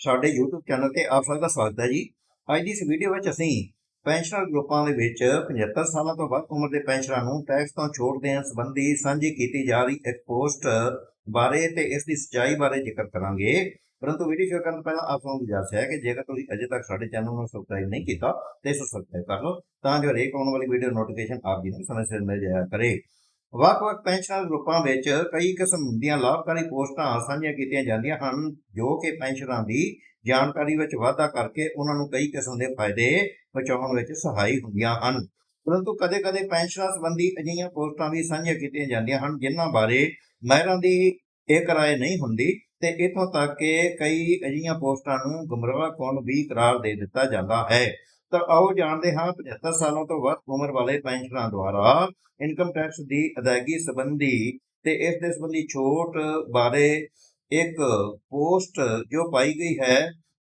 ਸਾਡੇ YouTube channel ਤੇ ਆਪ ਸਭ ਦਾ ਸਵਾਗਤ ਹੈ ਜੀ। ਅੱਜ ਦੀ ਇਸ ਵੀਡੀਓ ਵਿੱਚ ਅਸੀਂ ਪੈਨਸ਼ਨਰ ਗਰੁੱਪਾਂ ਦੇ ਵਿੱਚ 75 ਸਾਲਾਂ ਤੋਂ ਵੱਧ ਉਮਰ ਦੇ ਪੈਨਸ਼ਨਰਾਂ ਨੂੰ ਟੈਕਸ ਤੋਂ ਛੋਟ ਦੇਣ ਸੰਬੰਧੀ ਸਾਂਝੀ ਕੀਤੀ ਜਾ ਰਹੀ ਇੱਕ ਪੋਸਟ ਬਾਰੇ ਤੇ ਇਸ ਦੀ ਸੱਚਾਈ ਬਾਰੇ ਜ਼ਿਕਰ ਕਰਾਂਗੇ। ਪਰੰਤੂ ਵੀਡੀਓ ਸ਼ੁਰੂ ਕਰਨ ਤੋਂ ਪਹਿਲਾਂ ਆਪ ਨੂੰ ਗੁਜ਼ਾਰਿਸ਼ ਹੈ ਕਿ ਜੇਕਰ ਤੁਸੀਂ ਅਜੇ ਤੱਕ ਸਾਡੇ ਚੈਨਲ ਨੂੰ ਸਬਸਕ੍ਰਾਈਬ ਨਹੀਂ ਕੀਤਾ, ਤੇ ਇਸ ਨੂੰ ਸਬਸਕ੍ਰਾਈਬ ਕਰ ਲਓ, ਤਾਂ ਜੋ ਹਰੇਕ ਆਉਣ ਵਾਲੀ ਵੀਡੀਓ ਨੋਟੀਫਿਕੇਸ਼ਨ ਆਪ ਜੀ ਨੂੰ ਸਮੇਂ ਸਿਰ ਮਿਲ ਜਾਇਆ ਕਰੇ। ਵੱਖ-ਵੱਖ ਪੈਨਸ਼ਨਰ ਗਰੁੱਪਾਂ ਵਿੱਚ ਕਈ ਕਿਸਮ ਦੀਆਂ ਲਾਭਕਾਰੀ ਪੋਸਟਾਂ ਸਾਂਝੀਆਂ ਕੀਤੀਆਂ ਜਾਂਦੀਆਂ ਹਨ, ਜੋ ਕਿ ਪੈਨਸ਼ਨਰਾਂ ਦੀ ਜਾਣਕਾਰੀ ਵਿੱਚ ਵਾਧਾ ਕਰਕੇ ਉਹਨਾਂ ਨੂੰ ਕਈ ਕਿਸਮ ਦੇ ਫਾਇਦੇ ਪਹੁੰਚਾਉਣ ਵਿੱਚ ਸਹਾਈ ਹੁੰਦੀਆਂ ਹਨ। ਪਰੰਤੂ ਕਦੇ-ਕਦੇ ਪੈਨਸ਼ਨਾਂ ਸੰਬੰਧੀ ਅਜਿਹੀਆਂ ਪੋਸਟਾਂ ਵੀ ਸਾਂਝੀਆਂ ਕੀਤੀਆਂ ਜਾਂਦੀਆਂ ਹਨ, ਜਿਨ੍ਹਾਂ ਬਾਰੇ ਮਹਿਰਾਂ ਦੀ ਇਹ ਰਾਏ ਨਹੀਂ ਹੁੰਦੀ ਤੇ ਇਥੋਂ ਤੱਕ ਕਿ ਕਈ ਅਜਿਹੀਆਂ ਪੋਸਟਾਂ ਨੂੰ ਗੁੰਮਰਾਹ ਗੁੰਮਰਾਹਕੁੰਨ ਵੀ ਕਰਾਰ ਦੇ ਦਿੱਤਾ ਜਾਂਦਾ ਹੈ। ਤਾਂ ਆਓ ਜਾਣਦੇ ਹਾਂ 75 ਸਾਲਾਂ ਤੋਂ ਵੱਧ ਉਮਰ ਵਾਲੇ ਪੈਨਸ਼ਨਰਾਂ ਦੁਆਰਾ ਇਨਕਮ ਟੈਕਸ ਦੀ ਅਦਾਇਗੀ ਸੰਬੰਧੀ ਤੇ ਇਸ ਦੇ ਸੰਬੰਧੀ ਛੋਟ ਬਾਰੇ ਇੱਕ ਪੋਸਟ ਜੋ ਪਾਈ ਗਈ ਹੈ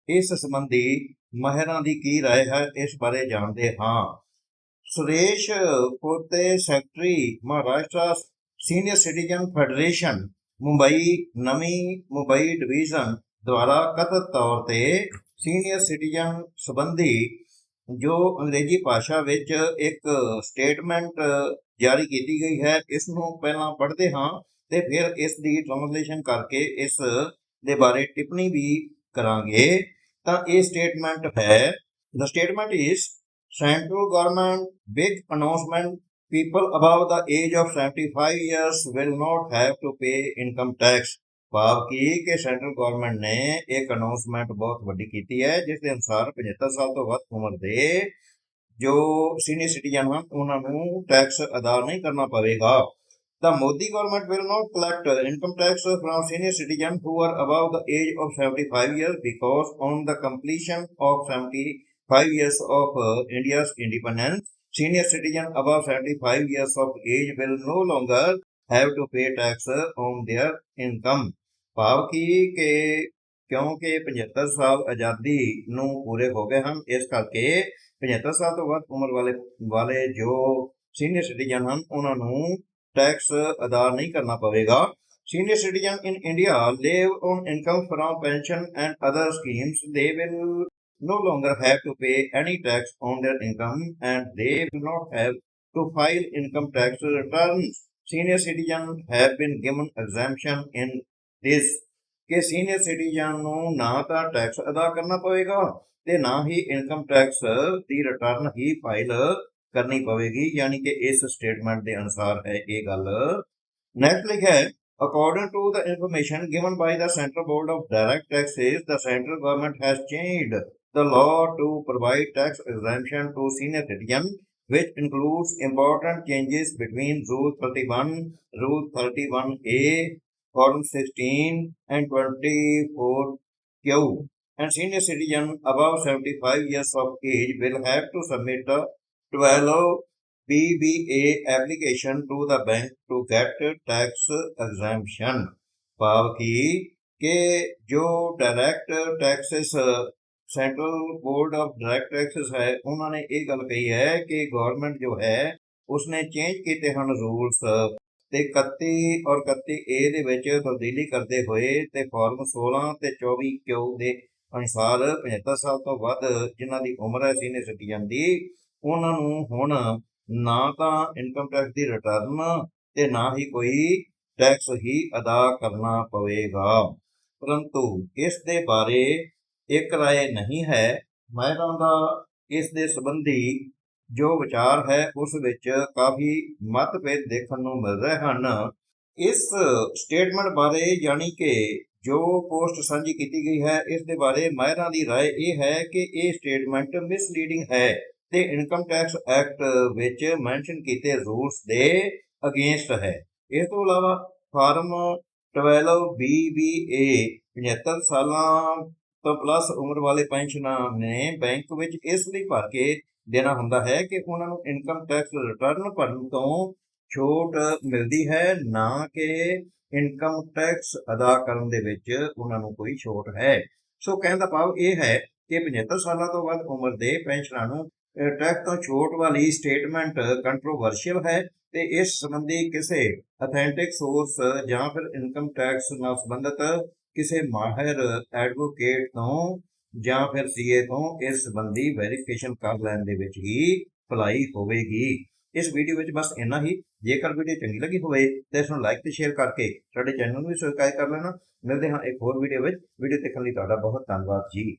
ਇਸ ਸੰਬੰਧੀ ਮਾਹਿਰਾਂ ਦੀ ਕੀ رائے ਹੈ ਇਸ ਬਾਰੇ ਜਾਣਦੇ ਹਾਂ Suresh Pote secretary Maharashtra senior citizen federation Mumbai Navi Mumbai division ਦੁਆਰਾ ਕਥਿਤ ਤੌਰ ਤੇ ਸੀਨੀਅਰ ਸਿਟੀਜ਼ਨ ਸੰਬੰਧੀ ਜੋ ਅੰਗਰੇਜ਼ੀ ਭਾਸ਼ਾ ਵਿੱਚ ਇੱਕ ਸਟੇਟਮੈਂਟ ਜਾਰੀ ਕੀਤੀ ਗਈ ਹੈ ਇਸ ਨੂੰ ਪਹਿਲਾਂ ਪੜ੍ਹਦੇ ਹਾਂ ਤੇ ਫਿਰ ਇਸ ਦੀ ਟ੍ਰਾਂਸਲੇਸ਼ਨ ਕਰਕੇ ਇਸ ਦੇ ਬਾਰੇ ਟਿੱਪਣੀ ਵੀ ਕਰਾਂਗੇ ਤਾਂ ਇਹ ਸਟੇਟਮੈਂਟ ਹੈ the statement is central government big announcement people above the age of 75 years will not have to pay income tax ਭਾਵ ਕਿ ਕਿ ਸੈਂਟਰਲ ਗਵਰਨਮੈਂਟ ਨੇ ਇੱਕ ਅਨਾਉਂਸਮੈਂਟ ਬਹੁਤ ਵੱਡੀ ਕੀਤੀ ਹੈ ਜਿਸ ਦੇ ਅਨੁਸਾਰ 75 ਸਾਲ ਤੋਂ ਵੱਧ ਉਮਰ ਦੇ ਜੋ ਸੀਨੀਅਰ ਸਿਟੀਜ਼ਨ ਹਨ ਉਹਨਾਂ ਨੂੰ ਟੈਕਸ ਅਦਾ ਨਹੀਂ ਕਰਨਾ ਪਵੇਗਾ The Modi government will not collect uh, income tax from senior citizens who are above the age of 75 years because on the completion of 75 years of uh, India's independence, senior citizens above 75 years of age will no longer have to pay tax on their income. ਭਾਵ ਕਿ ਕਿ ਕਿਉਂਕਿ 75 ਸਾਲ ਆਜ਼ਾਦੀ ਨੂੰ ਪੂਰੇ ਹੋ ਗਏ ਹਨ ਇਸ ਕਰਕੇ 75 ਸਾਲ ਤੋਂ ਵੱਧ ਉਮਰ ਵਾਲੇ ਵਾਲੇ ਜੋ ਸੀਨੀਅਰ ਸਿਟੀਜ਼ਨ ਹਨ ਉਹਨਾਂ ਨੂੰ ਟੈਕਸ ਅਦਾ ਨਹੀਂ ਕਰਨਾ ਪਵੇਗਾ senior citizen in India live on income from pension and other schemes they will no longer have to pay any tax on their income and they will not have to file income tax returns. Senior citizens have been given exemption in this ਕਿ senior citizen ਨੂੰ ਨਾ ਤਾਂ tax ਅਦਾ ਕਰਨਾ ਪਵੇਗਾ ਤੇ ਨਾ ਹੀ ਇਨਕਮ ਟੈਕਸ ਦੀ ਰਿਟਰਨ ਹੀ ਫਾਈਲ ਕਰਨੀ ਪਵੇਗੀ ਯਾਨੀ ਕਿ ਇਸ ਸਟੇਟਮੈਂਟ ਦੇ ਅਨੁਸਾਰ ਹੈ ਇਹ ਗੱਲ ਨੈਕਸਟ ਲਿਖਿਆ ਹੈ According to the information given by the Central Board of Direct Taxes, the central government has changed the law to provide tax exemption to senior citizens, which includes important changes between Rule 31, Rule 31A, Form 16, and 24Q. And senior citizens above 75 years of age will have to submit a 12 BBA application to the bank to get tax exemption. ਭਾਵ ਕਿ ਕਿ ਜੋ direct taxes central board of direct taxes ਹੈ ਉਹਨਾਂ ਨੇ ਇਹ ਗੱਲ ਕਹੀ ਹੈ ਕਿ ਗਵਰਨਮੈਂਟ ਜੋ ਹੈ ਉਸਨੇ ਚੇਂਜ ਕੀਤੇ ਹਨ ਰੂਲਸ ਤੇ 31 ਔਰ 31 ਏ ਦੇ ਵਿੱਚ ਤਬਦੀਲੀ ਕਰਦੇ ਹੋਏ ਤੇ ਫਾਰਮ 16 ਤੇ 24 ਕਿਉ ਦੇ ਅਨੁਸਾਰ 75 ਸਾਲ ਤੋਂ ਵੱਧ ਜਿਨ੍ਹਾਂ ਦੀ ਉਮਰ ਹੈ ਸੀਨੀਅਰ ਸਿਟੀਜ਼ਨ ਜਾਂਦੀ ਉਹਨਾਂ ਨੂੰ ਹੁਣ ਨਾ ਤਾਂ ਇਨਕਮ ਟੈਕਸ ਦੀ ਰਿਟਰਨ ਤੇ ਨਾ ਹੀ ਕੋਈ ਟੈਕਸ ਹੀ ਅਦਾ ਕਰਨਾ ਪਵੇਗਾ। ਪਰੰਤੂ ਇਸ ਦੇ ਬਾਰੇ ਇੱਕ ਰਾਏ ਨਹੀਂ ਹੈ। ਮਾਹਿਰਾਂ ਦਾ ਇਸ ਦੇ ਸੰਬੰਧੀ ਜੋ ਵਿਚਾਰ ਹੈ ਉਸ ਵਿੱਚ ਕਾਫੀ ਮਤਭੇਦ ਦੇਖਣ ਨੂੰ ਮਿਲ ਰਹੇ ਹਨ। ਇਸ ਸਟੇਟਮੈਂਟ ਬਾਰੇ ਯਾਨੀ ਕਿ ਜੋ ਪੋਸਟ ਸਾਂਝੀ ਕੀਤੀ ਗਈ ਹੈ, ਇਸ ਦੇ ਬਾਰੇ ਮਾਹਿਰਾਂ ਦੀ ਰਾਏ ਇਹ ਹੈ ਕਿ ਇਹ ਸਟੇਟਮੈਂਟ ਮਿਸਲੀਡਿੰਗ ਹੈ ਤੇ ਇਨਕਮ ਟੈਕਸ ਐਕਟ ਵਿੱਚ ਮੈਂਸ਼ਨ ਕੀਤੇ ਰੂਲਸ ਦੇ ਅਗੇਂਸਟ ਹੈ। ਇਸ ਤੋਂ ਇਲਾਵਾ ਫਾਰਮ 12 BBA 75 ਸਾਲਾਂ ਤੋਂ ਪਲੱਸ ਉਮਰ ਵਾਲੇ ਪੈਨਸ਼ਨਾਂ ਨੇ ਬੈਂਕ ਵਿੱਚ ਇਸ ਲਈ ਭਰ ਕੇ ਦੇਣਾ ਹੁੰਦਾ ਹੈ ਕਿ ਉਹਨਾਂ ਨੂੰ ਇਨਕਮ ਟੈਕਸ ਰਿਟਰਨ ਭਰਨ ਤੋਂ ਛੋਟ ਮਿਲਦੀ ਹੈ, ਨਾ ਕਿ ਇਨਕਮ ਟੈਕਸ ਅਦਾ ਕਰਨ ਦੇ ਵਿੱਚ ਉਹਨਾਂ ਨੂੰ ਕੋਈ ਛੋਟ ਹੈ। ਸੋ ਕਹਿਣ ਦਾ ਭਾਵ ਇਹ ਹੈ ਕਿ 75 ਸਾਲਾਂ ਤੋਂ ਵੱਧ ਉਮਰ ਦੇ ਪੈਨਸ਼ਨਰਾਂ ਨੂੰ ਟੈਕਸ ਤੋਂ ਛੋਟ ਵਾਲੀ ਸਟੇਟਮੈਂਟ ਕੰਟਰੋਵਰਸ਼ੀਅਲ ਹੈ ਤੇ ਇਸ ਸੰਬੰਧੀ ਕਿਸੇ ਅਥੈਂਟਿਕ ਸੋਰਸ ਜਾਂ ਫਿਰ ਇਨਕਮ ਟੈਕਸ ਨਾਲ ਸੰਬੰਧਿਤ ਕਿਸੇ ਮਾਹਿਰ ਐਡਵੋਕੇਟ ਤੋਂ ਜਾਂ ਫਿਰ ਸੀਏ ਤੋਂ ਇਸ ਸੰਬੰਧੀ ਵੈਰੀਫਿਕੇਸ਼ਨ ਕਰ ਲੈਣ ਦੇ ਵਿੱਚ ਹੀ ਭਲਾਈ ਹੋਵੇਗੀ। ਇਸ ਵੀਡੀਓ ਵਿੱਚ ਬਸ ਇੰਨਾ ਹੀ। ਜੇਕਰ ਵੀਡੀਓ ਚੰਗੀ ਲੱਗੀ ਹੋਵੇ ਤਾਂ ਇਸ ਨੂੰ ਲਾਈਕ ਤੇ ਸ਼ੇਅਰ ਕਰਕੇ ਸਾਡੇ ਚੈਨਲ ਨੂੰ ਵੀ ਸਬਸਕ੍ਰਾਈਬ ਕਰ ਲੈਣਾ। ਮਿਲਦੇ ਹਾਂ ਇੱਕ ਹੋਰ ਵੀਡੀਓ ਵਿੱਚ। ਵੀਡੀਓ ਦੇਖਣ ਲਈ ਤੁਹਾਡਾ ਬਹੁਤ ਧੰਨਵਾਦ ਜੀ।